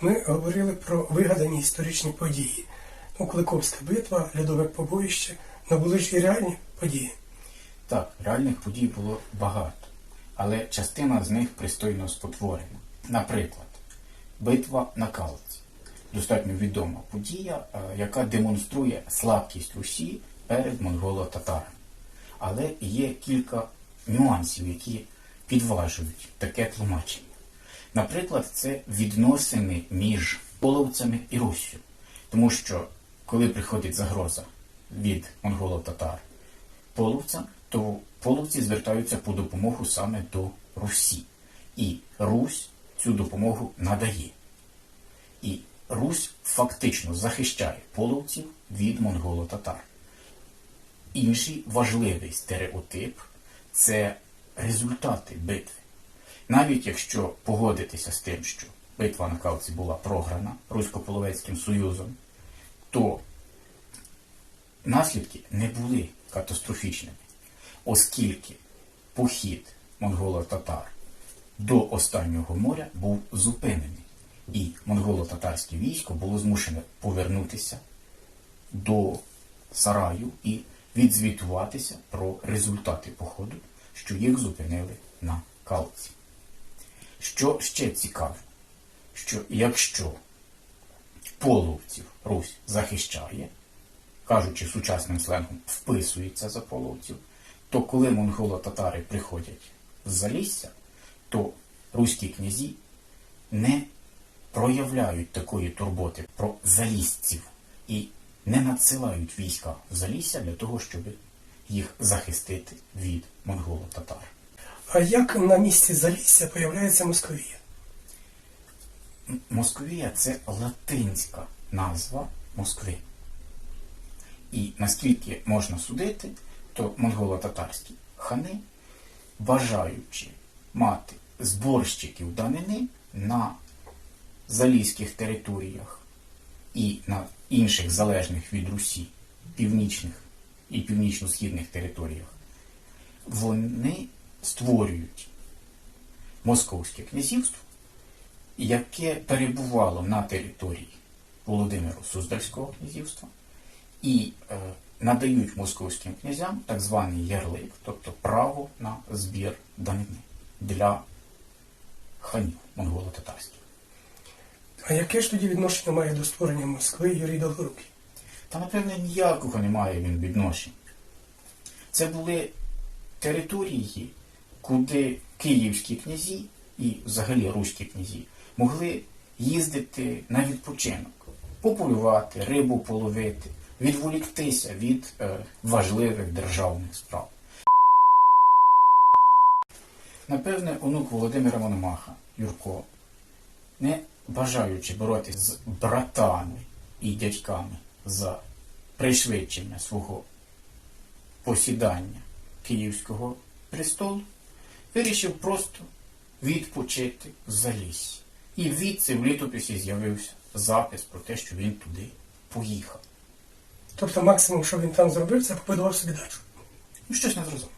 Ми говорили про вигадані історичні події. Ну, Куликовська битва, льодове побоїще, ну були ж і реальні події. Так, реальних подій було багато, але частина з них пристойно спотворена. Наприклад, битва на Калці. Достатньо відома подія, е, яка демонструє слабкість Русі перед монголо-татарами. Але є кілька нюансів, які підважують таке тлумачення. Наприклад, це відносини між половцями і Руссю. Тому що коли приходить загроза від монголо-татар половцям, то половці звертаються по допомогу саме до Русі. І Русь цю допомогу надає. І Русь фактично захищає половців від монголо-татар. Інший важливий стереотип це результати битви. Навіть якщо погодитися з тим, що битва на Калці була програна Русько-Половецьким Союзом, то наслідки не були катастрофічними, оскільки похід монголо-татар до останнього моря був зупинений, і монголо-татарське військо було змушене повернутися до сараю і відзвітуватися про результати походу, що їх зупинили на Калці. Що ще цікаво, що якщо половців Русь захищає, кажучи сучасним сленгом, вписується за половців, то коли монголо-татари приходять з Залісся, то руські князі не проявляють такої турботи про залізців і не надсилають війська в Залісся для того, щоб їх захистити від монголо-татар. А як на місці Залісся появляється Московія? Московія це латинська назва Москви. І наскільки можна судити, то монголо-татарські хани, бажаючи мати зборщиків данини на залізьких територіях і на інших залежних від Русі північних і північно-східних територіях, вони створюють Московське князівство, яке перебувало на території Володимиру Суздальського князівства, і е, надають московським князям так званий ярлик, тобто право на збір данини для ханів монголо-татарських. А яке ж тоді відношення має до створення Москви Юрій Долгорукий? Та, напевне, ніякого немає він відношень. Це були території, куди київські князі і взагалі руські князі могли їздити на відпочинок, пополювати, рибу половити, відволіктися від е, важливих державних справ. Напевне, онук Володимира Мономаха, Юрко, не бажаючи боротися з братами і дядьками за пришвидшення свого посідання Київського престолу, вирішив просто відпочити в заліссі. І відси в літописі з'явився запис про те, що він туди поїхав. Тобто максимум, що він там зробив, це побудував собі дачу. Ну, щось не зрозуміло.